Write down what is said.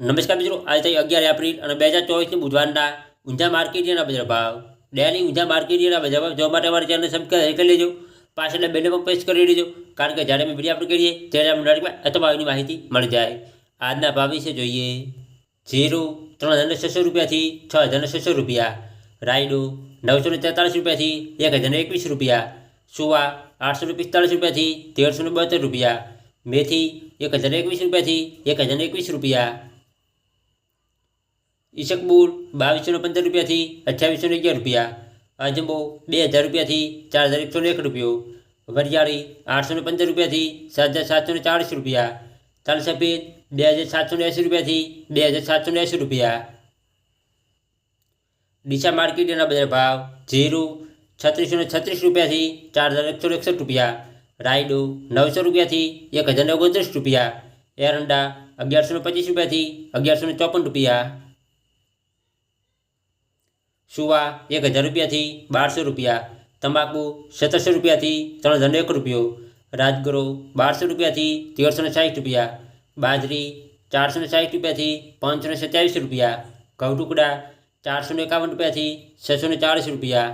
નમસ્કાર મિત્રો આજની 11 એપ્રિલ અને 2024 ને બુધવારના ઊંજા માર્કેટના બજાર ભાવ ડેલી ઊંજા માર્કેટના બજાર ભાવ જોવા માટે અમે ચર્ચાને સંકલન કરી લીધું પાછળ બેનેમાં પોસ્ટ કરી દીધું કારણ કે જ્યારે અમે બડી અપ કરીએ ત્યારે અમુક ડેટમાં એટવાઓની માહિતી મળી જાય આજના ભાવ છે જોઈએ જીરૂ 3600 રૂપિયા થી 6600 રૂપિયા રાઈડો 943 રૂપિયા થી 1021 રૂપિયા સુવા 845 રૂપિયા થી 1372 રૂપિયા મેથી 1021 રૂપિયા થી 1021 રૂપિયા ईशकपुर बीस सौ पंदर रुपया थी अठावी सौ अगर रुपया अजंबो बे हज़ार रुपया थी चार हज़ार एक सौ एक रुपये वरियाड़ी आठ सौ पंदर रुपया थी सात हज़ार सात सौ चालीस रुपया तल सफेद बे हज़ार सात सौ एसी रुपया थी बे हज़ार सात सौ एसी रुपया डीसा मार्केट बजार भाव झीरो छत्तीस सौ छत्तीस रुपया थी चार हज़ार एक सौ एकसठ रुपया राइडो नौ सौ रुपया थी एक हज़ार ओगतीस रुपया एरंडा अगियारो पच्चीस रुपया थी अगियारो चौपन रुपया સુવા એક હજાર રૂપિયાથી બારસો રૂપિયા તંબાકુ સત્તરસો રૂપિયાથી ત્રણ હજાર એક રૂપિયો રાજગરો બારસો રૂપિયાથી તેરસો ને સાહીઠ રૂપિયા બાજરી ચારસો ને સાહીઠ રૂપિયાથી પાંચસો ને સત્યાવીસ રૂપિયા ઘઉં ટુકડા ચારસો ને એકાવન રૂપિયાથી છસો ને ચાળીસ રૂપિયા